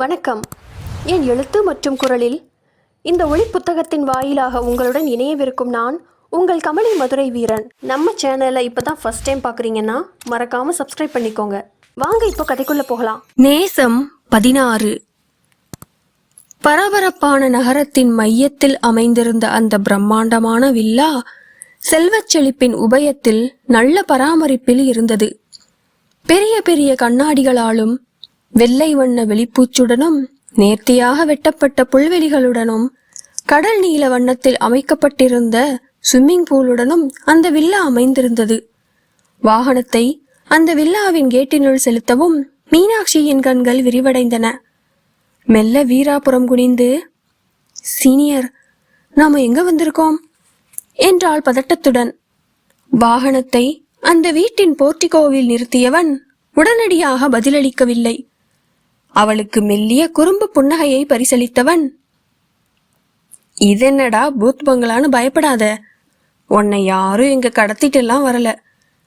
வணக்கம். என் எழுத்து மற்றும் குரலில் இந்த ஒளி புத்தகத்தின் வாயிலாக உங்களுடன் இணையவிருக்கும் நான் உங்கள் கமலி மதுரை வீரன். நம்ம சேனலை இப்போ தான் ஃபர்ஸ்ட் டைம் பார்க்குறீங்கன்னா மறக்காம சப்ஸ்கிரைப் பண்ணிக்கோங்க. வாங்க இப்போ கதைக்குள்ள போகலாம். நேசம் பதினாறு. பரபரப்பான நகரத்தின் மையத்தில் அமைந்திருந்த அந்த பிரம்மாண்டமான வில்லா செல்வச் செழிப்பின் உபயத்தில் நல்ல பராமரிப்பில் இருந்தது. பெரிய பெரிய கண்ணாடிகளாலும் வெள்ளை வண்ண வெளிப்பூச்சுடனும் நேர்த்தியாக வெட்டப்பட்ட புல்வெளிகளுடனும் கடல் நீல வண்ணத்தில் அமைக்கப்பட்டிருந்த ஸ்விம்மிங் பூலுடனும் அந்த வில்லா அமைந்திருந்தது. வாகனத்தை அந்த வில்லாவின் கேட்டினுள் செலுத்தவும் மீனாட்சியின் கண்கள் விரிவடைந்தன. மெல்ல வீராபுரம் குனிந்து சீனியர் நாம எங்க வந்திருக்கோம்? என்றாள் பதட்டத்துடன். வாகனத்தை அந்த வீட்டின் போர்டிகோவில் நிறுத்தியவன் உடனடியாக பதிலளிக்கவில்லை. அவளுக்கு மெல்லிய குறும்பு புன்னகையை பரிசளித்தவன். இதென்னடா பூத் பங்களான்னு பயப்படாத. உன்னை யாரும் இங்க கடத்திட்டெல்லாம் வரல.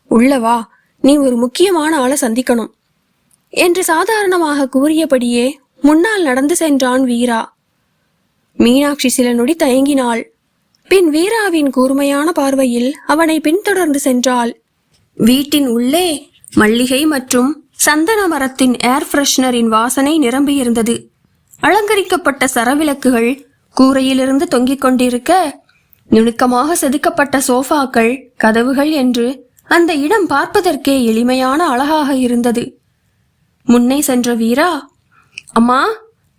உள்ளவா நீ ஒரு முக்கியமான ஆளை சந்திக்கணும். என்று சாதாரணமாக கூறியபடியே முன்னால் நடந்து சென்றான் வீரா. மீனாட்சி சில நொடி தயங்கினாள். பின் வீராவின் கூர்மையான பார்வையில் அவனை பின்தொடர்ந்து சென்றாள். வீட்டின் உள்ளே மல்லிகை மற்றும் சந்தன மரத்தின் ஏர் ஃப்ரெஷ்னரின் வாசனை நிரம்பியிருந்தது. அலங்கரிக்கப்பட்ட சரவிளக்குகள் கூரையிலிருந்து தொங்கிக் கொண்டிருக்க நுணுக்கமாக செதுக்கப்பட்ட சோஃபாக்கள் கதவுகள் என்று அந்த இடம் பார்ப்பதற்கே எளிமையான அழகாக இருந்தது. முன்னே சென்ற வீரா அம்மா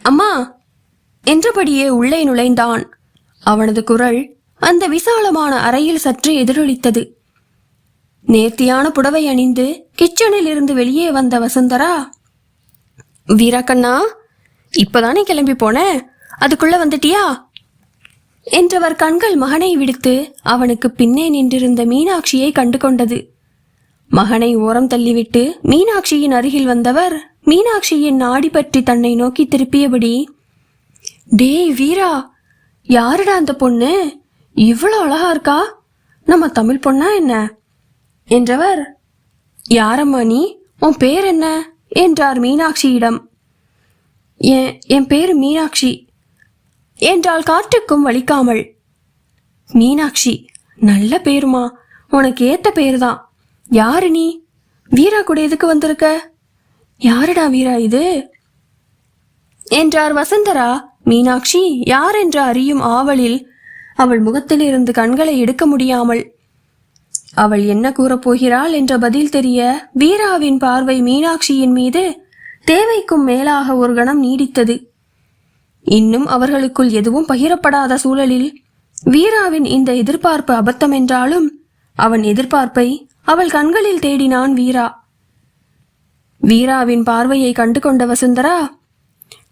அம்மா என்றபடியே உள்ளே நுழைந்தான். அவனது குரல் அந்த விசாலமான அறையில் சற்று எதிரொலித்தது. நேர்த்தியான புடவை அணிந்து கிச்சனில் இருந்து வெளியே வந்த வசுந்தரா வீராக்கண்ணா இப்பதானே கிளம்பி போன? அதுக்குள்ள வந்துட்டியா? என்றவர் கண்கள் மகனை விடுத்து அவனுக்கு பின்னே நின்றிருந்த மீனாட்சியை கண்டு கொண்டது மகனை ஓரம் தள்ளிவிட்டு மீனாட்சியின் அருகில் வந்தவர் மீனாட்சியின் நாடி பற்றி தன்னை நோக்கி திருப்பியபடி டேய் வீரா யாருடா அந்த பொண்ணு? இவ்வளோ அழகா இருக்கா? நம்ம தமிழ் பொண்ணா என்ன? என்றவர் யாரம்மா நீ? உன் பேர் என்ன? என்றார் மீனாட்சியிடம். என் என் பேர் மீனாட்சி. என்றால் காற்றுக்கும் வலிக்காமல். மீனாட்சி நல்ல பேருமா? உனக்கு ஏத்த பேருதான் யாரு நீ? வீரா கூட எதுக்கு வந்திருக்க? யாருடா வீரா இது? என்றார் வசந்தரா. மீனாட்சி யார் என்று அறியும் ஆவலில் அவள் முகத்திலிருந்து கண்களை எடுக்க முடியாமல் அவள் என்ன கூறப் போகிறாள் என்ற பதில் தெரிய வீராவின் பார்வை மீனாட்சியின் மீது தேவைக்கும் மேலாக ஒரு கணம் நீடித்தது. இன்னும் அவர்களுக்குள் எதுவும் பகிரப்படாத சூழலில் வீராவின் இந்த எதிர்பார்ப்பு அபத்தம் என்றாலும் அவன் எதிர்பார்ப்பை அவள் கண்களில் தேடினான் வீரா. வீராவின் பார்வையை கண்டு கொண்ட வசுந்தரா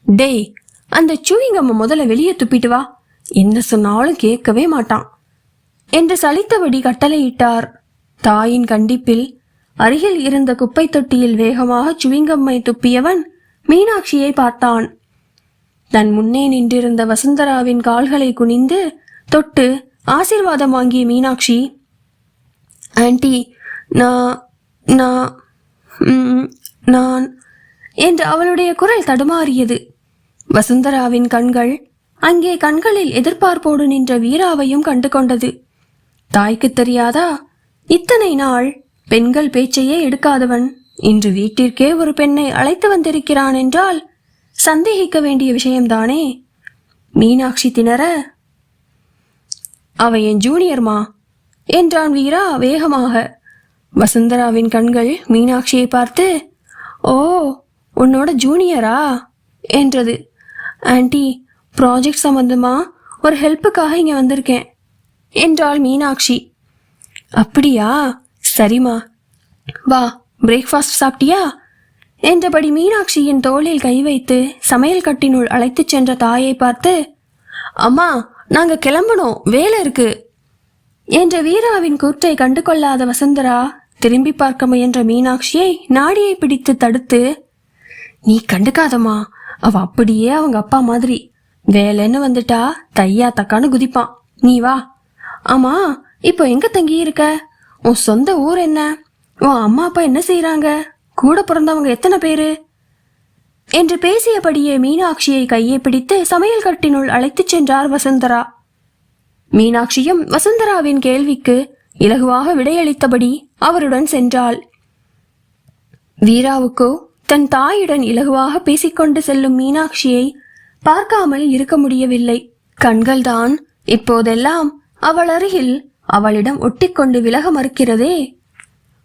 டேய் அந்த சூயிங்கம்ம முதல்ல வெளியே துப்பிட்டு வா. என்ன சொன்னாலும் கேட்கவே மாட்டான். என்று சலித்தபடி கட்டளையிட்டார். தாயின் கண்டிப்பில் அருகில் இருந்த குப்பை தொட்டியில் வேகமாக சுவிங்கம்மை துப்பியவன் மீனாட்சியை பார்த்தான். தன் முன்னே நின்றிருந்த வசுந்தராவின் கால்களை குனிந்து தொட்டு ஆசீர்வாதம் வாங்கிய மீனாட்சி ஆன்ட்டி நான் நான் நான் என்று அவளுடைய குரல் தடுமாறியது. வசுந்தராவின் கண்கள் அங்கே கண்களில் எதிர்பார்ப்போடு நின்ற வீராவையும் கண்டு கொண்டது தாய்க்கு தெரியாதா? இத்தனை நாள் பெண்கள் பேச்சையே எடுக்காதவன். இன்று வீட்டிற்கே ஒரு பெண்ணை அழைத்து வந்திருக்கிறான் என்றால் சந்தேகிக்க வேண்டிய விஷயம்தானே? மீனாட்சி திணற. அவ என் ஜூனியர்மா என்றான் வீரா வேகமாக. வசுந்தராவின் கண்கள் மீனாட்சியை பார்த்து ஓ உன்னோட ஜூனியரா? என்றது. ஆன்டி ப்ராஜெக்ட் சம்மந்தமாக ஒரு ஹெல்ப்புக்காக இங்கே வந்திருக்கேன். என்றாள் மீனாட்சி. அப்படியா? சரிம்மா. வா பிரேக்ஃபாஸ்ட் சாப்பிட்டியா? என்றபடி மீனாட்சியின் தோளில் கை வைத்து சமையல் கட்டினுள் அழைத்துச் சென்ற தாயை பார்த்து அம்மா நாங்க கிளம்பணும். வேலை இருக்கு. என்ற வீராவின் கூற்றை கண்டு கொள்ளாத வசுந்தரா திரும்பி பார்க்க முயன்ற மீனாட்சியை நாடியை பிடித்து தடுத்து நீ கண்டுக்காதம்மா. அவ அப்படியே அவங்க அப்பா மாதிரி. வேலைன்னு வந்துட்டா தையா தக்கான்னு குதிப்பான். நீ வா. ஆமா இப்போ எங்க தங்கி இருக்க? உன் சொந்த ஊர் என்ன? உன் அம்மா அப்பா என்ன செய்யறாங்க கூட பிறந்தவங்க எத்தனை பேரு? என்று பேசியபடியே மீனாட்சியை கையை பிடித்து சமையல் கட்டினுள் அழைத்துச் சென்றார் வசுந்தரா. மீனாட்சியும் வசுந்தராவின் கேள்விக்கு இலகுவாக விடையளித்தபடி அவருடன் சென்றாள். வீராவுக்கோ தன் தாயுடன் இலகுவாக பேசிக்கொண்டு செல்லும் மீனாட்சியை பார்க்காமல் இருக்க முடியவில்லை. கண்கள்தான் இப்போதெல்லாம் அவள் அருகில் அவளிடம் ஒட்டிக்கொண்டு விலக மறுக்கிறதே.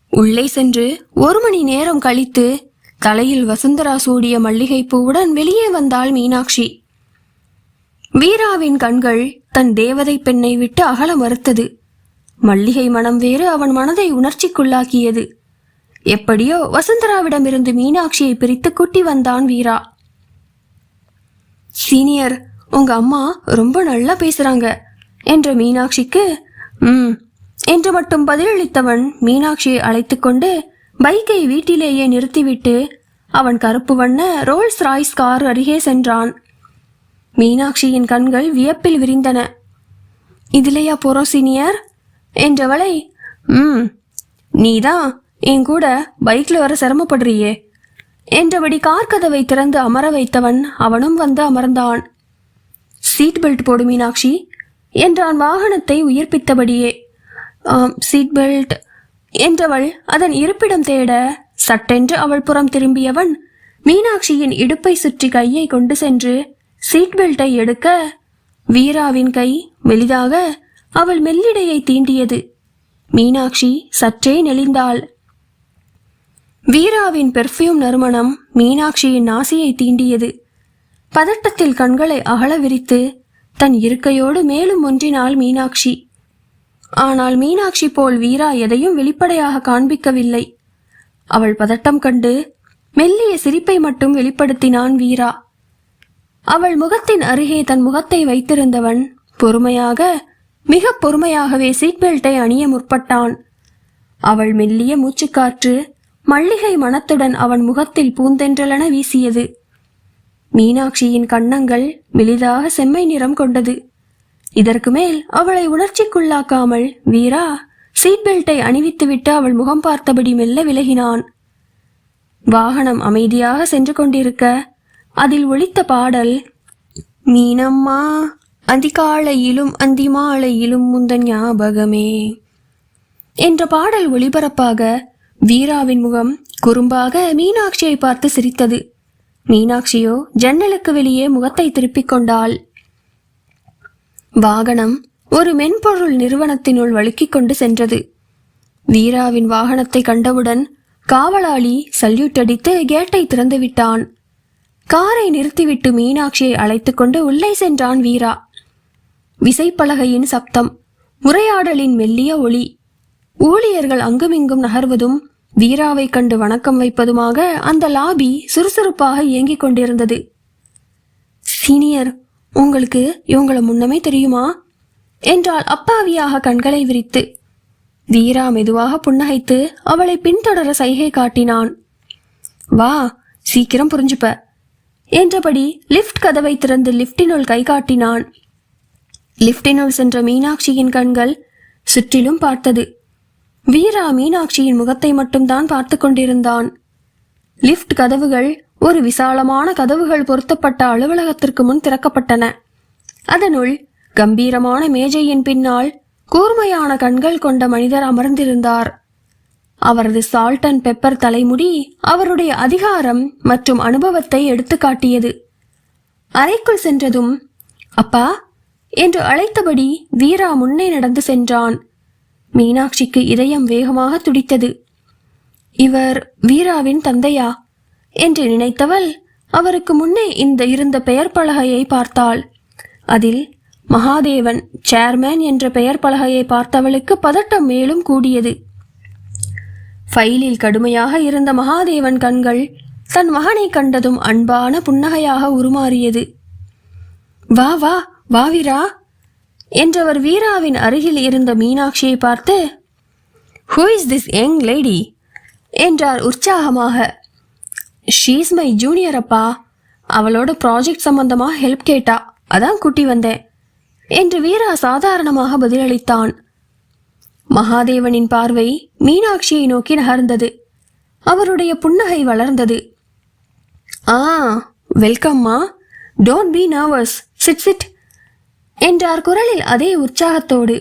உள்ளே சென்று ஒரு மணி நேரம் கழித்து தலையில் வசுந்தரா சூடிய மல்லிகை பூவுடன் வெளியே வந்தாள் மீனாட்சி. வீராவின் கண்கள் தன் தேவதை பெண்ணை விட்டு அகல மறுத்தது. மல்லிகை மனம் வேறு அவன் மனதை உணர்ச்சிக்குள்ளாக்கியது. எப்படியோ வசுந்தராவிடமிருந்து மீனாட்சியை பிரித்து கூட்டி வந்தான் வீரா. சீனியர் உங்க அம்மா ரொம்ப நல்லா பேசுறாங்க. என்ற மீனாட்சிக்கு ம் என்று மட்டும் பதிலளித்தவன் மீனாட்சியை அழைத்துக்கொண்டு பைக்கை வீட்டிலேயே நிறுத்திவிட்டு அவன் கருப்பு வண்ண ரோல்ஸ் ராய்ஸ் கார் அருகே சென்றான். மீனாட்சியின் கண்கள் வியப்பில் விரிந்தன. இதுலையா போறோம் சீனியர்? என்றவளை ம் நீதான் என் கூட பைக்ல வர சிரமப்படுறியே என்றபடி கார் கதவை திறந்து அமர வைத்தவன் அவனும் வந்து அமர்ந்தான். சீட் பெல்ட் போடு மீனாட்சி என்றான் வாகனத்தை உயிர்ப்பித்தபடியே. சீட் பெல்ட் என்றவள் அதன் இருப்பிடம் தேட சட்டென்று அவள் புறம் திரும்பியவன் மீனாட்சியின் இடுப்பை சுற்றி கையை கொண்டு சென்று சீட் பெல்ட்டை எடுக்க வீராவின் கை மெலிதாக அவள் மெல்லிடையை தீண்டியது. மீனாட்சி சற்றே நெளிந்தாள். வீராவின் பெர்ஃப்யூம் நறுமணம் மீனாட்சியின் நாசியை தீண்டியது. பதட்டத்தில் கண்களை அகல விரித்து தன் இருக்கையோடு மேலும் ஒன்றினாள் மீனாட்சி. ஆனால் மீனாட்சி போல் வீரா எதையும் வெளிப்படையாக காண்பிக்கவில்லை. அவள் பதட்டம் கண்டு மெல்லிய சிரிப்பை மட்டும் வெளிப்படுத்தினான் வீரா. அவள் முகத்தின் அருகே தன் முகத்தை வைத்திருந்தவன் பொறுமையாக மிக பொறுமையாகவே சீட் பெல்ட்டை அணிய முற்பட்டான். அவள் மெல்லிய மூச்சுக்காற்று மல்லிகை மணத்துடன் அவன் முகத்தில் பூந்தென்றலென வீசியது. மீனாட்சியின் கன்னங்கள் மெலிதாக செம்மை நிறம் கொண்டது. இதற்கு மேல் அவளை உணர்ச்சிக்குள்ளாக்காமல் வீரா சீட் பெல்ட்டை அணிவித்துவிட்டு அவள் முகம் பார்த்தபடி மெல்ல விலகினான். வாகனம் அமைதியாக சென்று கொண்டிருக்க அதில் ஒலித்த பாடல் மீனம்மா அதிகாலையிலும் அந்திமாலையிலும் முந்தன் ஞாபகமே என்ற பாடல் ஒளிபரப்பாக வீராவின் முகம் குறும்பாக மீனாட்சியை பார்த்து சிரித்தது. மீனாட்சியோ ஜன்னலுக்கு வெளியே முகத்தை திருப்பிக் கொண்டாள். வாகனம் ஒரு மென்பொருள் நிறுவனத்தினுள் வழுக்கிக் கொண்டு சென்றது. வீராவின் வாகனத்தை கண்டவுடன் காவலாளி சல்யூட் அடித்து கேட்டை திறந்து விட்டான். காரை நிறுத்திவிட்டு மீனாட்சியை அழைத்து கொண்டு உள்ளே சென்றான் வீரா. விசைப்பலகையின் சப்தம் உரையாடலின் மெல்லிய ஒளி. ஊழியர்கள் அங்குமிங்கும் நகர்வதும் வீராவை கண்டு வணக்கம் வைப்பதுமாக அந்த லாபி சுறுசுறுப்பாக இயங்கிக் கொண்டிருந்தது. சீனியர் உங்களுக்கு இவங்களை முன்னமே தெரியுமா? என்றால் அப்பாவியாக கண்களை விரித்து. வீரா மெதுவாக புன்னகைத்து அவளை பின்தொடர சைகை காட்டினான். வா சீக்கிரம் புரிஞ்சுப்ப என்றபடி லிஃப்ட் கதவை திறந்து லிஃப்டினுள் கை காட்டினான். லிப்டினுள் சென்ற மீனாட்சியின் கண்கள் சுற்றிலும் பார்த்தது. வீரா மீனாட்சியின் முகத்தை மட்டும்தான் பார்த்து கொண்டிருந்தான். லிஃப்ட் கதவுகள் ஒரு விசாலமான கதவுகள் பொருத்தப்பட்ட அலுவலகத்திற்கு முன் திறக்கப்பட்டன. அதனுள் கம்பீரமான மேஜையின் பின்னால் கூர்மையான கண்கள் கொண்ட மனிதர் அமர்ந்திருந்தார். அவரது சால்ட் அண்ட் பெப்பர் தலைமுடி அவருடைய அதிகாரம் மற்றும் அனுபவத்தை எடுத்து காட்டியது. அறைக்குள் சென்றதும் அப்பா என்று அழைத்தபடி வீரா முன்னே நடந்து சென்றான். மீனாட்சிக்கு இதயம் வேகமாக துடித்தது. இவர் வீராவின் தந்தையா? என்று நினைத்தவள் அவருக்கு முன்னே இந்த இருந்த பெயர் பலகையை பார்த்தாள். அதில் மகாதேவன் சேர்மேன் என்ற பெயர் பலகையை பார்த்தவளுக்கு பதட்டம் மேலும் கூடியது. ஃபைலில் கடுமையாக இருந்த மகாதேவன் கண்கள் தன் மகனை கண்டதும் அன்பான புன்னகையாக உருமாறியது. வா வா வாவிரா என்றவர் வீராவின் அருகில் இருந்த மீனாட்சியை பார்த்து who is this young lady என்றார் உற்சாகமாக. ஷீஸ் மை ஜூனியர் அப்பா. அவளோட ப்ராஜெக்ட் சம்பந்தமாக ஹெல்ப் கேட்டா. அதான் கூட்டி வந்தேன். என்று வீரா சாதாரணமாக பதிலளித்தான். மகாதேவனின் பார்வை மீனாட்சியை நோக்கி நகர்ந்தது. அவருடைய புன்னகை வளர்ந்தது. ஆ வெல்கம்மா don't be nervous sit sit என்றார் குரலில் அதே உற்சாகத்தோடு.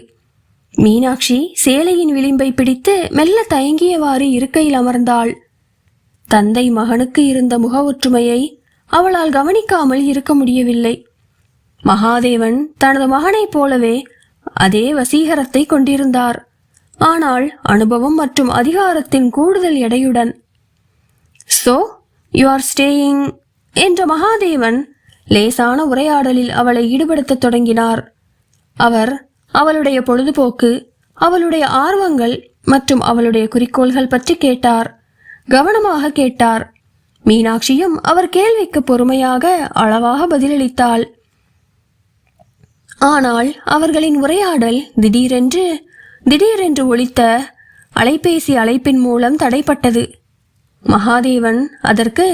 மீனாட்சி சேலையின் விளிம்பை பிடித்து மெல்ல தயங்கியவாறு இருக்கையில் அமர்ந்தாள். தந்தை மகனுக்கு இருந்த முக ஒற்றுமையை அவளால் கவனிக்காமல் இருக்க முடியவில்லை. மகாதேவன் தனது மகனைப் போலவே அதே வசீகரத்தை கொண்டிருந்தார். ஆனால் அனுபவம் மற்றும் அதிகாரத்தின் கூடுதல் எடையுடன் சோ யூ ஆர் ஸ்டேயிங் என்ற மகாதேவன் லேசான உரையாடலில் அவளை ஈடுபடுத்தத் தொடங்கினார். அவர் அவளுடைய பொழுதுபோக்கு அவளுடைய ஆர்வங்கள் மற்றும் அவளுடைய குறிக்கோள்கள் பற்றி கேட்டார். கவனமாக கேட்டார். மீனாட்சியும் அவர் கேள்விக்கு பொறுமையாக அளவாக பதிலளித்தாள். ஆனால் அவர்களின் உரையாடல் திடீரென்று திடீரென்று ஒழித்த அலைபேசி அழைப்பின் மூலம் தடைப்பட்டது. மகாதேவன் அதற்கு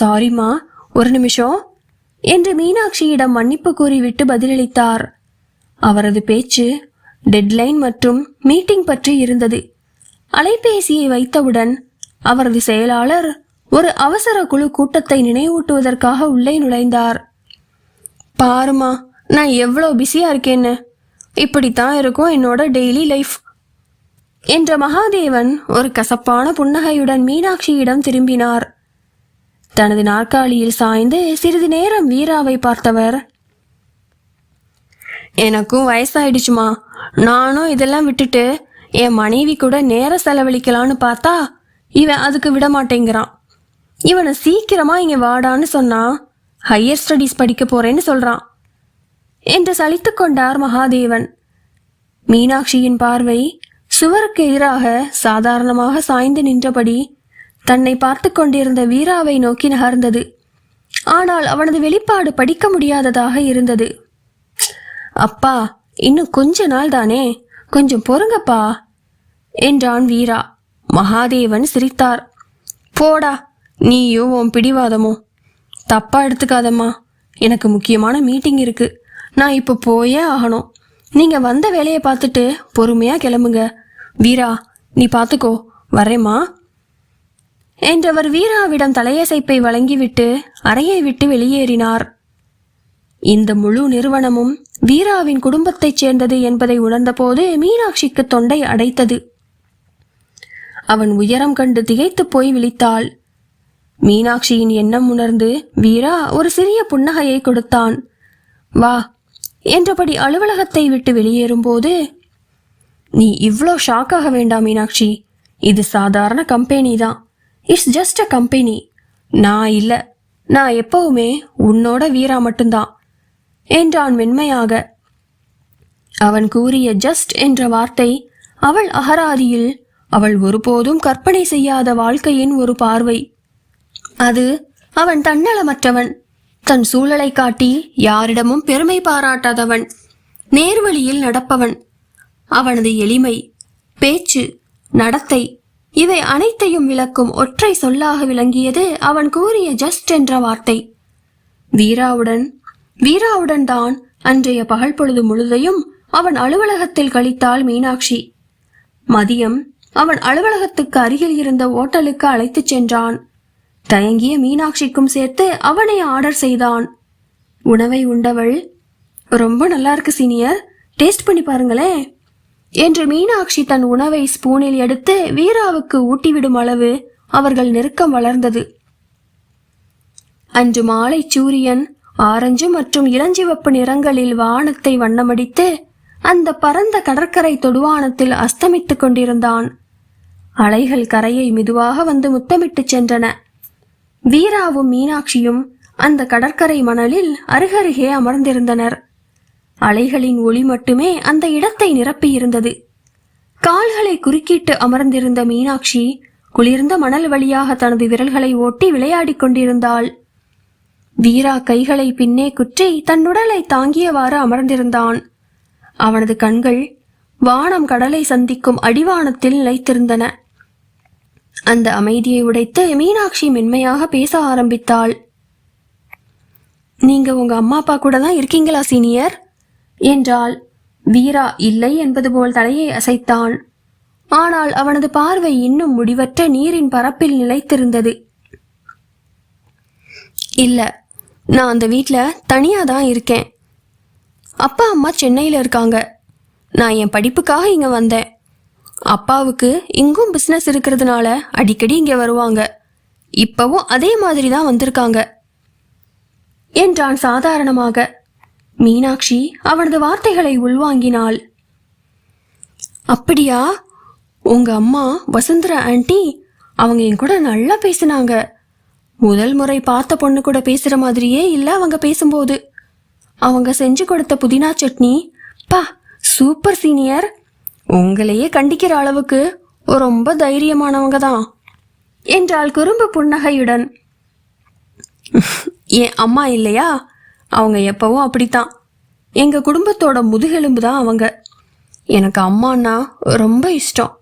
சாரிம்மா ஒரு நிமிஷம். என்று மீனாட்சியிடம் மன்னிப்பு கூறிவிட்டு பதிலளித்தார். அவரது பேச்சு டெட்லைன் மற்றும் மீட்டிங் பற்றி இருந்தது. அலைபேசியை வைத்தவுடன் அவரது செயலாளர் ஒரு அவசர குழு கூட்டத்தை நினைவூட்டுவதற்காக உள்ளே நுழைந்தார். பாருமா நான் எவ்வளோ பிஸியா இருக்கேன்னு. இப்படித்தான் இருக்கும் என்னோட டெய்லி லைஃப். என்ற மகாதேவன் ஒரு கசப்பான புன்னகையுடன் மீனாட்சியிடம் திரும்பினார். தனது நாற்காலியில் சாய்ந்து சிறிது நேரம் வீராவை பார்த்தவர். எனக்கும் வயசாயிடுச்சுமா. நானும் இதெல்லாம் விட்டுட்டு என் மனைவி கூட நேரம் செலவழிக்கலான்னு பார்த்தா இவன் அதுக்கு விட மாட்டேங்கிறான் இவனை சீக்கிரமா இங்க வாடான்னு சொன்னான் ஹையர் ஸ்டடீஸ் படிக்க போறேன்னு சொல்றான். என்று சலித்து கொண்டார் மகாதேவன். மீனாட்சியின் பார்வை சுவருக்கு எதிராக சாதாரணமாக சாய்ந்து நின்றபடி தன்னை பார்த்து கொண்டிருந்த வீராவை நோக்கி நகர்ந்தது. ஆனால் அவனது வெளிப்பாடு படிக்க முடியாததாக இருந்தது. அப்பா இன்னும் கொஞ்ச நாள் தானே கொஞ்சம் பொறுங்கப்பா என்றான் வீரா. மகாதேவன் சிரித்தார். போடா நீயோ உன் பிடிவாதமோ. தப்பா எடுத்துக்காதம்மா. எனக்கு முக்கியமான மீட்டிங் இருக்கு. நான் இப்போ போயே ஆகணும். நீங்க வந்த வேலையை பார்த்துட்டு பொறுமையா கிளம்புங்க. வீரா நீ பார்த்துக்கோ. வரேம்மா. என்றவர் வீராவிடம் தலையசைப்பை வழங்கிவிட்டு அறையை விட்டு வெளியேறினார். இந்த முழு நிறுவனமும் வீராவின் குடும்பத்தைச் சேர்ந்தது என்பதை உணர்ந்தபோது மீனாட்சிக்கு தொண்டை அடைத்தது. அவன் உயரம் கண்டு திகைத்துப் போய் விழித்தாள். மீனாட்சியின் எண்ணம் உணர்ந்து வீரா ஒரு சிறிய புன்னகையை கொடுத்தான். வா என்றபடி அலுவலகத்தை விட்டு வெளியேறும்போது நீ இவ்வளோ ஷாக்காக வேண்டாம் மீனாட்சி. இது சாதாரண கம்பெனி தான் இட்ஸ் ஜஸ்ட் அ கம்பெனி நான் இல்லை. நான் எப்பவுமே உன்னோட வீரா மட்டும்தான். என்றான் மென்மையாக. அவன் கூறிய ஜஸ்ட் என்ற வார்த்தை அவள் அகராதியில் அவள் ஒருபோதும் கற்பனை செய்யாத வாழ்க்கையின் ஒரு பார்வை. அது அவன் தன்னலமற்றவன். தன் சூழலை காட்டி யாரிடமும் பெருமை பாராட்டாதவன். நேர்வழியில் நடப்பவன். அவனது எளிமை பேச்சு நடத்தை இவை அனைத்தையும் விளக்கும் ஒற்றை சொல்லாக விளங்கியது அவன் கூறிய ஜஸ்ட் என்ற வார்த்தை. வீராவுடன் வீராவுடன் தான் அன்றைய பகல் பொழுது முழுதையும் அவன் அலுவலகத்தில் கழித்தாள் மீனாட்சி. மதியம் அவன் அலுவலகத்துக்கு அருகில் இருந்த ஓட்டலுக்கு அழைத்துச் சென்றான். தயங்கிய மீனாட்சிக்கும் சேர்த்து அவனை ஆர்டர் செய்தான். உணவை உண்டவள் ரொம்ப நல்லா இருக்கு சீனியர். டேஸ்ட் பண்ணி பாருங்களேன். என்று மீனாட்சி தன் உணவை ஸ்பூனில் எடுத்து வீராவுக்கு ஊட்டிவிடும் அளவு அவர்கள் நெருக்கம் வளர்ந்தது. அன்று மாலை சூரியன் ஆரஞ்சு மற்றும் இளஞ்சிவப்பு நிறங்களில் வானத்தை வண்ணமடித்து அந்த பரந்த கடற்கரை தொடுவானத்தில் அஸ்தமித்துக் கொண்டிருந்தான். அலைகள் கரையை மெதுவாக வந்து முத்தமிட்டுச் சென்றன. வீராவும் மீனாட்சியும் அந்த கடற்கரை மணலில் அருகருகே அமர்ந்திருந்தனர். அலைகளின் ஒளி மட்டுமே அந்த இடத்தை நிரப்பியிருந்தது. கால்களை குறுக்கிட்டு அமர்ந்திருந்த மீனாட்சி குளிர்ந்த மணல் வழியாக தனது விரல்களை ஓட்டி விளையாடிக் கொண்டிருந்தாள். வீரா கைகளை பின்னே குற்றி தன் உடலை தாங்கியவாறு அமர்ந்திருந்தான். அவனது கண்கள் வானம் கடலை சந்திக்கும் அடிவானத்தில் நிலைத்திருந்தன. அந்த அமைதியை உடைத்து மீனாட்சி மென்மையாக பேச ஆரம்பித்தாள். நீங்க உங்க அம்மா அப்பா கூட தான் இருக்கீங்களா சீனியர்? என்றால் வீரா இல்லை என்பது போல் தலையை அசைத்தான் ஆனால் அவனது பார்வை இன்னும் முடிவற்ற நீரின் பரப்பில் நிலைத்திருந்தது. இல்லை நான் அந்த வீட்டில் தனியாக தான் இருக்கேன். அப்பா அம்மா சென்னையில் இருக்காங்க. நான் என் படிப்புக்காக இங்கே வந்தேன். அப்பாவுக்கு இங்கும் பிஸ்னஸ் இருக்கிறதுனால அடிக்கடி இங்கே வருவாங்க. இப்பவும் அதே மாதிரி தான் வந்திருக்காங்க. என்றான் சாதாரணமாக. மீனாட்சி அவனது வார்த்தைகளை உள்வாங்கினாள். அப்படியா? உங்க அம்மா வசுந்தரா ஆண்டி? அவங்க என் கூட நல்லா பேசினாங்க. முதல் முறை பார்த்த பொண்ணு கூட பேசுற மாதிரியே இல்ல அவங்க பேசும்போது. அவங்க செஞ்சு கொடுத்த புதினா சட்னி. பா சூப்பர் சீனியர் உங்களையே கண்டிக்கிற அளவுக்கு ரொம்ப தைரியமானவங்க தான் என்றாள் குறும்பு புன்னகையுடன். என் அம்மா இல்லையா? அவங்க எப்பவும் அப்படித்தான். எங்க குடும்பத்தோட முதுகெலும்பு தான் அவங்க. எனக்கு அம்மான்னா ரொம்ப இஷ்டம்.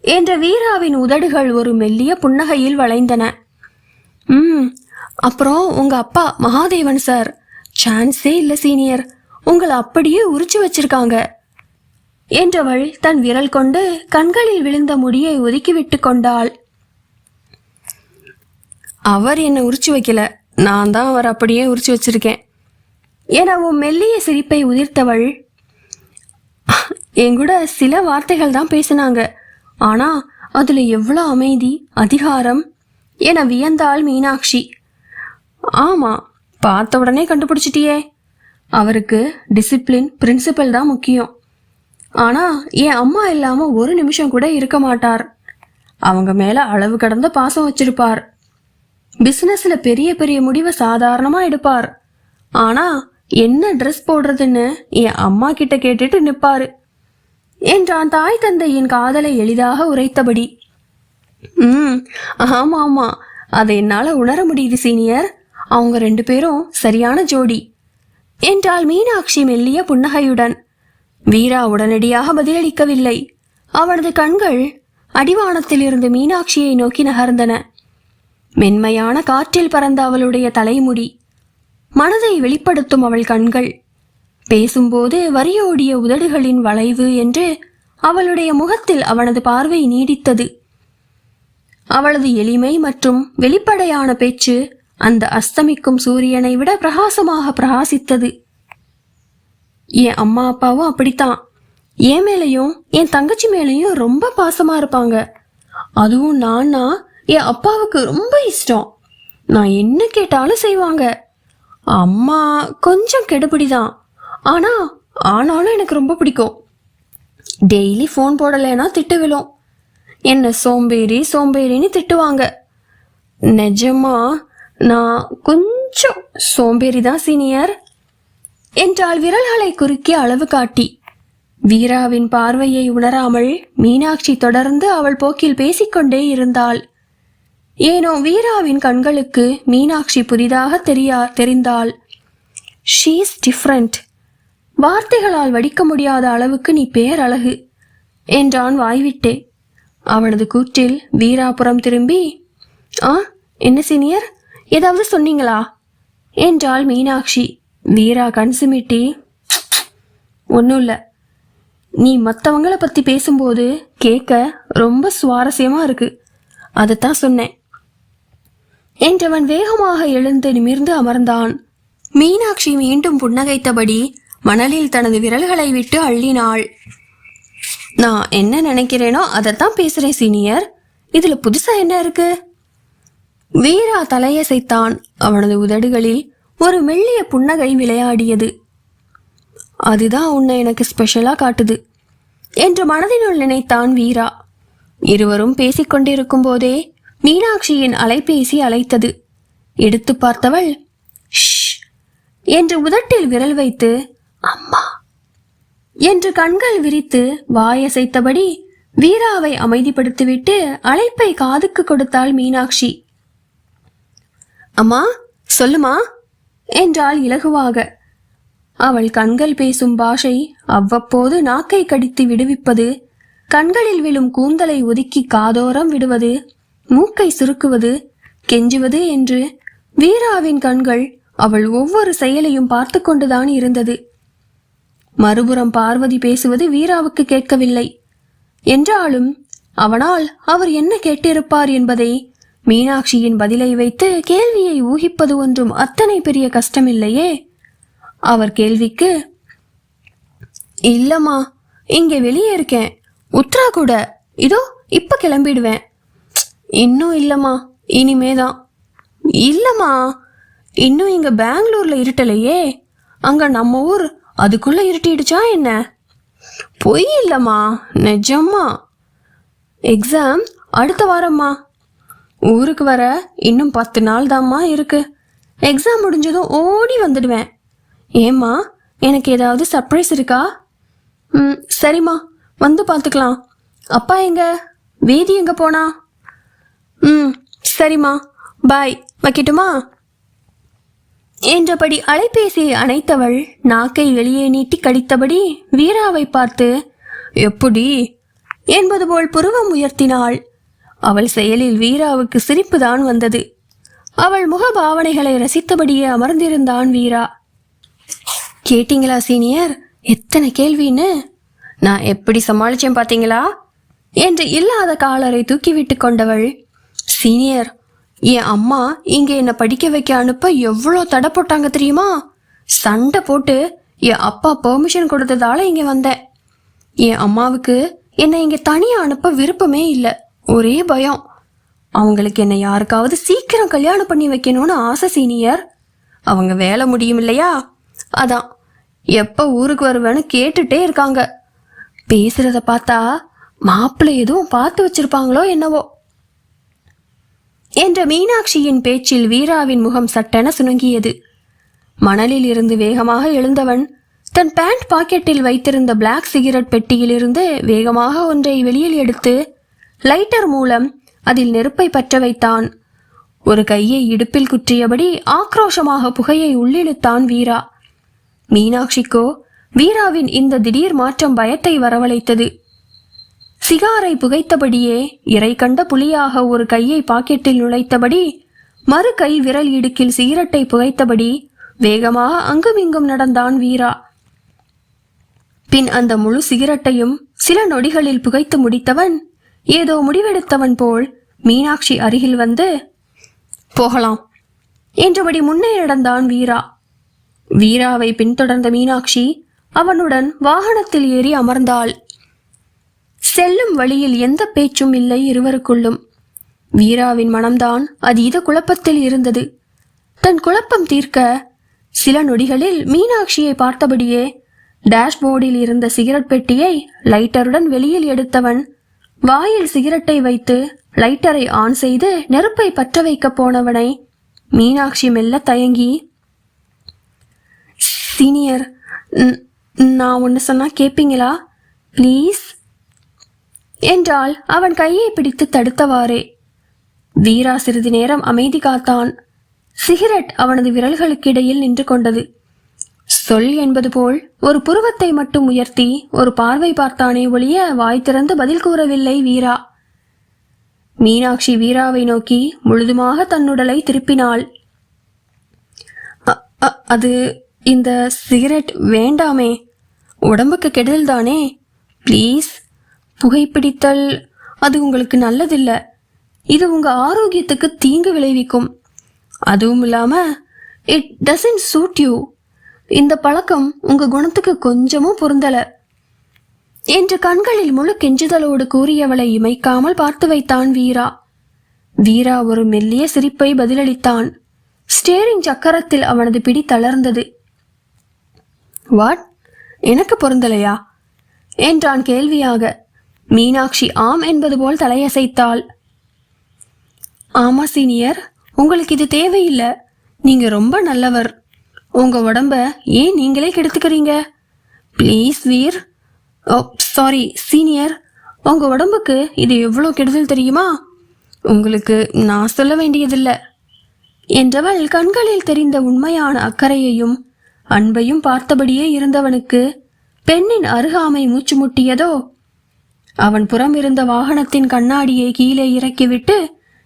என்ற வீராவின் உதடுகள் ஒரு மெல்லிய புன்னகையில் வளைந்தன. ம் அப்புறம் உங்க அப்பா மகாதேவன் சார். சான்ஸே இல்லை சீனியர். உங்களை அப்படியே உரிச்சு வச்சிருக்காங்க. என்றவள் தன் விரல் கொண்டு கண்களில் விழுந்த முடியை ஒதுக்கிவிட்டு கொண்டாள். அவர் என்னை உரிச்சு வைக்கல. நான் தான் அவர் அப்படியே உரிச்சு வச்சிருக்கேன். எனவும் உன் மெல்லிய சிரிப்பை உதிர்த்தவள். என் கூட சில வார்த்தைகள் தான் பேசினாங்க. ஆனா அதுல எவ்வளோ அமைதி அதிகாரம்? என வியந்தாள் மீனாட்சி. ஆமா பார்த்த உடனே கண்டுபிடிச்சிட்டியே. அவருக்கு டிசிப்ளின் பிரின்சிபல் தான் முக்கியம். ஆனா என் அம்மா இல்லாம ஒரு நிமிஷம் கூட இருக்க மாட்டார். அவங்க மேல அளவு கடந்த பாசம் வச்சிருப்பார். பிசினஸ்ல பெரிய பெரிய முடிவை சாதாரணமா எடுப்பார். ஆனா என்ன ட்ரெஸ் போடுறதுன்னு? என் அம்மா கிட்ட கேட்டுட்டு நிப்பாரு. என்றான் தாய் தந்தையின் காதலை எளிதாக உரைத்தபடி. ம் ஆமா ஆமா. அதை என்னால உணர முடியுது சீனியர். அவங்க ரெண்டு பேரும் சரியான ஜோடி. என்றாள் மீனாட்சி மெல்லிய புன்னகையுடன் வீரா உடனடியாக பதிலளிக்கவில்லை. அவனது கண்கள் அடிவானத்தில் இருந்து மீனாட்சியை நோக்கி நகர்ந்தன. மென்மையான காற்றில் பறந்த அவளுடைய தலைமுடி மனதை வெளிப்படுத்தும் அவள் கண்கள். பேசும்போது வரியோடிய உதடுகளின் வளைவு என்று அவளுடைய முகத்தில் அவனது பார்வை நீடித்தது. அவளது எளிமை மற்றும் வெளிப்படையான பேச்சு அந்த அஸ்தமிக்கும் சூரியனை விட பிரகாசமாக பிரகாசித்தது. என் அம்மா அப்பாவும் அப்படித்தான். என் மேலையும் என் தங்கச்சி மேலையும் ரொம்ப பாசமா இருப்பாங்க. அதுவும் நான்னா என் அப்பாவுக்கு ரொம்ப இஷ்டம். நான் என்ன கேட்டாலும் செய்வாங்க. அம்மா கொஞ்சம் கெடுபிடிதான். ஆனா ஆனாலும் எனக்கு ரொம்ப பிடிக்கும். டெய்லி ஃபோன் போடலைன்னா திட்டு விழும். என்ன சோம்பேறி சோம்பேறின்னு திட்டுவாங்க. நிஜமா நான் கொஞ்சம் சோம்பேறி தான் சீனியர் என்றால் விரல்களை குறுக்கி அளவு காட்டி. வீராவின் பார்வையை உணராமல் மீனாட்சி தொடர்ந்து அவள் போக்கில் பேசிக்கொண்டே இருந்தாள். ஏனோ வீராவின் கண்களுக்கு மீனாட்சி புதிதாக தெரியா தெரிந்தாள். ஷீஸ் டிஃப்ரெண்ட் வார்த்தைகளால் வடிக்க முடியாத அளவுக்கு நீ பேரழகு என்றான் வாய்விட்டே. அவனது கூற்றில் வீராபுரம் திரும்பி ஆ என்ன சீனியர்? ஏதாவது சொன்னீங்களா? என்றாள் மீனாட்சி. வீரா கண் சிமிட்டி ஒன்றும் இல்லை. நீ மற்றவங்கள பற்றி பேசும்போது கேட்க ரொம்ப சுவாரஸ்யமாக இருக்குது அதைத்தான் சொன்னேன். என்றவன் வேகமாக எழுந்து நிமிர்ந்து அமர்ந்தான். மீனாட்சி மீண்டும் புன்னகைத்தபடி மணலில் தனது விரல்களை விட்டு அள்ளினாள். நான் என்ன நினைக்கிறேனோ அதைத்தான் பேசுறேன் சீனியர். இதுல புதுசா என்ன இருக்கு? வீரா தலையசைத்தான். அவனது உதடுகளில் ஒரு மெல்லிய புன்னகை விளையாடியது. அதுதான் உன்னை எனக்கு ஸ்பெஷலா காட்டுது என்று மனதினுள் நினைத்தான் வீரா. இருவரும் பேசிக்கொண்டிருக்கும் போதே மீனாட்சியின் அலைபேசி அழைத்தது. எடுத்து பார்த்தவள் "ஷ்" என்று உதட்டில் விரல் வைத்து அம்மா என்று கண்கள் விரித்து வாயசைத்தபடி வீராவை அமைதிப்படுத்திவிட்டு அழைப்பை காதுக்கு கொடுத்தாள் மீனாட்சி. அம்மா சொல்லுமா என்றாள் இலகுவாக. அவள் கண்கள் பேசும் பாஷை அவ்வப்போது நாக்கை கடித்து விடுவிப்பது கண்களில் விழும் கூந்தலை ஒதுக்கி காதோரம் விடுவது மூக்கை சுருக்குவது கெஞ்சுவது என்று வீராவின் கண்கள் அவள் ஒவ்வொரு செயலையும் பார்த்து கொண்டுதான் இருந்தது. மறுபுறம் பார்வதி பேசுவது வீராவுக்கு கேட்கவில்லை. என்றாலும் அவனால் அவர் என்ன கேட்டிருப்பார் என்பதை மீனாட்சியின் பதிலை வைத்து கேள்வியை ஊகிப்பது ஒன்றும் அத்தனை பெரிய கஷ்டமில்லையே. அவர் கேள்விக்கு இல்லம்மா இங்கே வெளியே இருக்கேன். உத்ரா கூட. இதோ இப்ப கிளம்பிடுவேன். இன்னும் இல்லம்மா. இனிமேதான் இல்லம்மா. இன்னும் இங்க பெங்களூர்ல இருட்டலையே. அங்க நம்ம ஊர் அதுக்குள்ள இருட்டிடுச்சா என்ன? பொய் இல்லம்மா. நிஜம்மா. எக்ஸாம் அடுத்த வாரம்மா. ஊருக்கு வர இன்னும் பத்து நாள் தாம்மா இருக்கு. எக்ஸாம் முடிஞ்சதும் ஓடி வந்துடுவேன். ஏம்மா எனக்கு ஏதாவது சர்ப்ரைஸ் இருக்கா? ம் சரிம்மா. வந்து பார்த்துக்கலாம். அப்பா எங்க? வேதி எங்க போனா? ம் சரிம்மா. பாய். வைக்கட்டுமா? என்றபடி அலைபேசியை அணைத்தவள் நாக்கை வெளியே நீட்டி கடித்தபடி வீராவை பார்த்து எப்படி? என்பது போல் புருவம் உயர்த்தினாள். அவள் செயலில் வீராவுக்கு சிரிப்புதான் வந்தது. அவள் முக பாவனைகளை ரசித்தபடியே அமர்ந்திருந்தான் வீரா. கேட்டிங்களா சீனியர்? எத்தனை கேள்வின்னு? நான் எப்படி சமாளிச்சேன் பாத்தீங்களா? என்று இல்லாத காலரை தூக்கிவிட்டு கொண்டவள் சீனியர் என் அம்மா இங்க என்ன படிக்க வைக்க அனுப்ப எவ்வளோ தடை போட்டாங்க தெரியுமா? சண்டை போட்டு என் அப்பா பெர்மிஷன் கொடுத்ததால இங்க வந்தேன். என் அம்மாவுக்கு என்னை இங்க தனியா அனுப்ப விருப்பமே இல்லை. ஒரே பயம். அவங்களுக்கு என்னை யாருக்காவது சீக்கிரம் கல்யாணம் பண்ணி வைக்கணும்னு ஆசை சீனியர் அவங்க வேலை முடியும் இல்லையா? அதான். எப்ப ஊருக்கு வருவேன்னு கேட்டுட்டே இருக்காங்க. பேசுறத பார்த்தா மாப்பிள்ளை எதுவும் பார்த்து வச்சிருப்பாங்களோ என்னவோ. என்ற மீனாட்சியின் பேச்சில் வீராவின் முகம் சட்டென சுணங்கியது. மணலில் இருந்து வேகமாக எழுந்தவன் தன் பேண்ட் பாக்கெட்டில் வைத்திருந்த பிளாக் சிகரெட் பெட்டியிலிருந்து வேகமாக ஒன்றை வெளியில் எடுத்து லைட்டர் மூலம் அதில் நெருப்பை பற்ற வைத்தான். ஒரு கையை இடுப்பில் குற்றியபடி ஆக்ரோஷமாக புகையை உள்ளிழுத்தான் வீரா. மீனாட்சிக்கோ வீராவின் இந்த திடீர் மாற்றம் பயத்தை வரவழைத்தது. சிகாரை புகைத்தபடியே இறை கண்ட புலியாக ஒரு கையை பாக்கெட்டில் நுழைத்தபடி மறு கை விரல் இடுக்கில் சிகரெட்டை புகைத்தபடி வேகமாக அங்குமிங்கும் நடந்தான் வீரா. பின் அந்த முழு சிகரெட்டையும் சில நொடிகளில் புகைத்து முடித்தவன் ஏதோ முடிவெடுத்தவன் போல் மீனாட்சி அருகில் வந்து போகலாம் என்றபடி முன்னே நடந்தான் வீரா. வீராவை பின்தொடர்ந்த மீனாட்சி அவனுடன் வாகனத்தில் ஏறி அமர்ந்தாள். செல்லும் வழியில் எந்த பேச்சும் இல்லை இருவருக்குள்ளும். வீராவின் மனம்தான் அதீத குழப்பத்தில் இருந்தது. தன் குழப்பம் தீர்க்க சில நொடிகளில் மீனாட்சியை பார்த்தபடியே டேஷ்போர்டில் இருந்த சிகரெட் பெட்டியை லைட்டருடன் வெளியில் எடுத்தவன் வாயில் சிகரெட்டை வைத்து லைட்டரை ஆன் செய்து நெருப்பை பற்ற வைக்கப் போனவனை மீனாட்சி மெல்ல தயங்கி சீனியர் நான் ஒன்று சொன்னா கேட்பீங்களா ப்ளீஸ். என்றால் அவன் கையை பிடித்து தடுத்தவாறே. வீரா சிறிது நேரம் அமைதி காத்தான். சிகரெட் அவனது விரல்களுக்கு இடையில் நின்று கொண்டது. சொல் என்பது போல் ஒரு புருவத்தை மட்டும் உயர்த்தி ஒரு பார்வை பார்த்தானே ஒழிய வாய் திறந்து பதில் கூறவில்லை வீரா. மீனாட்சி வீராவை நோக்கி முழுதுமாக தன்னுடலை திருப்பினாள். "அ- அ- அது இந்த சிகரெட் வேண்டாமே. உடம்புக்கு கெடுதல் தானே? ப்ளீஸ். புகைப்பிடித்தல் அது உங்களுக்கு நல்லதில்லை. இது உங்க ஆரோக்கியத்துக்கு தீங்கு விளைவிக்கும். அதுவும் இல்லாம இட் டசன்ட் சூட் யூ இந்த பழக்கம் உங்க குணத்துக்கு கொஞ்சமும் பொருந்தல. என்று கண்களில் முழு கெஞ்சுதலோடு கூறியவளை இமைக்காமல் பார்த்து வைத்தான் வீரா. வீரா ஒரு மெல்லிய சிரிப்பை பதிலளித்தான். ஸ்டேரிங் சக்கரத்தில் அவனது பிடி தளர்ந்தது. வாட் எனக்கு பொருந்தலையா? என்றான் கேள்வியாக. மீனாட்சி ஆம் என்பது போல் தலையசைத்தாள். ஆமா சீனியர். உங்களுக்கு இது தேவையில்லை. நீங்க ரொம்ப நல்லவர். உங்க உடம்ப ஏன் நீங்களே கெடுத்துக்கிறீங்க? Please Veer. Oh sorry senior. உங்க உடம்புக்கு இது எவ்வளோ கெடுதல் தெரியுமா? உங்களுக்கு நான் சொல்ல வேண்டியதில்லை. என்றவள் கண்களில் தெரிந்த உண்மையான அக்கறையையும் அன்பையும் பார்த்தபடியே இருந்தவனுக்கு பெண்ணின் அருகாமை மூச்சு முட்டியதோ? அவன் புறம் இருந்த வாகனத்தின் கண்ணாடியை கீழே இறக்கிவிட்டு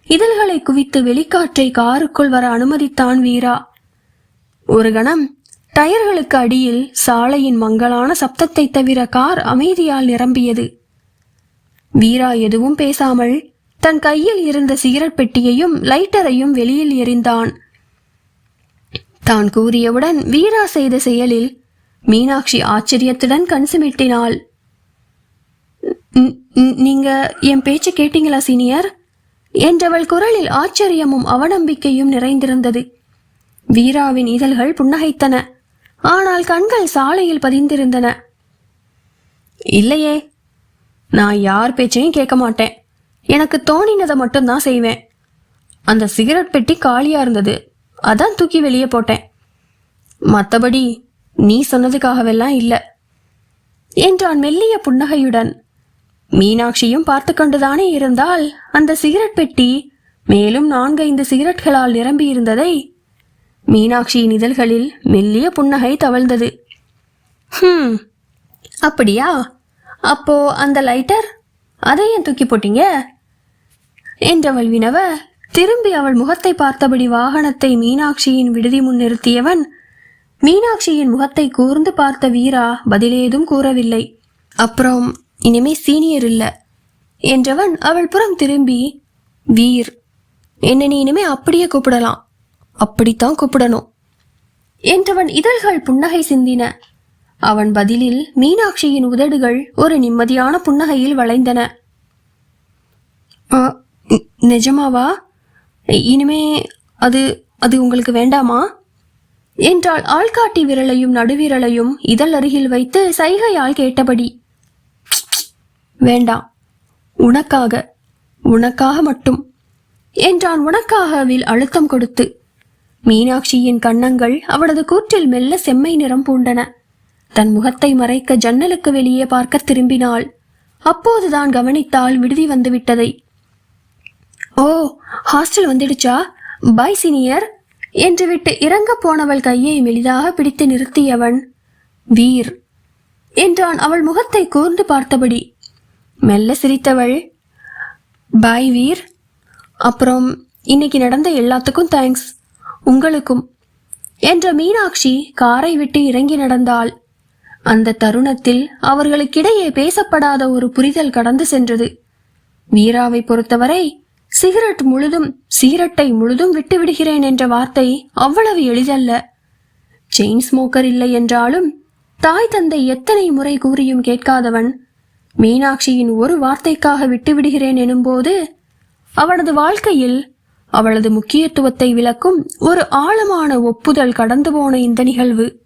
இதழ்களை குவித்து வெளிக்காற்றை காருக்குள் வர அனுமதித்தான் வீரா. ஒரு கணம் டயர்களுக்கு அடியில் சாலையின் மங்களான சப்தத்தை தவிர கார் அமைதியால் நிரம்பியது. வீரா எதுவும் பேசாமல் தன் கையில் இருந்த சிகரெட் பெட்டியையும் லைட்டரையும் வெளியில் எறிந்தான். தான் கூறியவுடன் வீரா செய்த செயலில் மீனாட்சி ஆச்சரியத்துடன் கண் சிமிட்டினாள். நீங்க என் பேச்சு கேட்டீங்களா சீனியர்? என்றவள் குரலில் ஆச்சரியமும் அவநம்பிக்கையும் நிறைந்திருந்தது. வீராவின் இதழ்கள் புன்னகைத்தன. ஆனால் கண்கள் சாலையில் பதிந்திருந்தன. இல்லையே நான் யார் பேச்சையும் கேட்க மாட்டேன். எனக்கு தோணினதை மட்டும்தான் செய்வேன். அந்த சிகரெட் பெட்டி காலியா இருந்தது. அதான் தூக்கி வெளியே போட்டேன். மற்றபடி நீ சொன்னதுக்காகவெல்லாம் இல்லை. என்றான் மெல்லிய புன்னகையுடன். மீனாட்சியும் பார்த்து கொண்டுதானே இருந்தால் அந்த சிகரெட் பெட்டி மேலும் நான்கைந்து சிகரெட்களால் நிரம்பியிருந்ததை மீனாட்சியின் இதழ்களில் மெல்லிய புன்னகை தவழ்ந்தது. ஹம் அப்படியா? அப்போ அந்த லைட்டர்? அதை ஏன் தூக்கி போட்டீங்க? என்றவள் வினவ திரும்பி அவள் முகத்தை பார்த்தபடி வாகனத்தை மீனாட்சியின் விடுதி முன் நிறுத்தியவன் மீனாட்சியின் முகத்தை கூர்ந்து பார்த்த வீரா பதிலேதும் கூறவில்லை. அப்புறம் இனிமே சீனியர் இல்லை. என்றவன் அவள் புறம் திரும்பி வீர் என்னை நீ இனிமே அப்படியே கூப்பிடலாம். அப்படித்தான் கூப்பிடணும். என்றவன் இதழ்கள் புன்னகை சிந்தின. அவன் பதிலில் மீனாட்சியின் உதடுகள் ஒரு நிம்மதியான புன்னகையில் வளைந்தன. "ஆ, நிஜமாவா? இனிமே அது அது உங்களுக்கு வேண்டாமா? என்றால் ஆள்காட்டி விரலையும் நடுவிரலையும் இதழ் அருகில் வைத்து சைகையால் கேட்டபடி. வேண்டாம். உனக்காக உனக்காக மட்டும். என்றான் உனக்காகவில் அழுத்தம் கொடுத்து. மீனாட்சியின் கன்னங்கள் அவளது கூற்றில் மெல்ல செம்மை நிறம் பூண்டன. தன் முகத்தை மறைக்க ஜன்னலுக்கு வெளியே பார்க்க திரும்பினாள். அப்போதுதான் கவனித்தாள் விடுதி வந்துவிட்டதை. ஓ ஹாஸ்டல் வந்துடுச்சா? Bye senior? என்று விட்டு இறங்க போனவள் கையை மெலிதாக பிடித்து நிறுத்தியவன் வீர். என்றான் அவள் முகத்தை கூர்ந்து பார்த்தபடி. மெல்ல சிரித்தவள். பாய் வீர் அப்புறம் இன்னைக்கு நடந்த எல்லாத்துக்கும் தேங்க்ஸ் உங்களுக்கும். என்ற மீனாட்சி காரை விட்டு இறங்கி நடந்தாள். அந்த தருணத்தில் அவர்களுக்கிடையே பேசப்படாத ஒரு புரிதல் கடந்து சென்றது. வீராவை பொறுத்தவரை சிகரெட் முழுதும் சிகரெட்டை முழுதும் விட்டு விடுகிறேன் என்ற வார்த்தை அவ்வளவு எளிதல்ல. செயின் ஸ்மோக்கர் இல்லை என்றாலும் தாய் தந்தை எத்தனை முறை கூறியும் கேட்காதவன். மீனாட்சியின் ஒரு வார்த்தைக்காக விட்டுவிடுகிறேன் எனும்போது அவனது வாழ்க்கையில் அவளது முக்கியத்துவத்தை விளக்கும் ஒரு ஆழமான ஒப்புதல் கடந்து போன இந்த நிகழ்வு.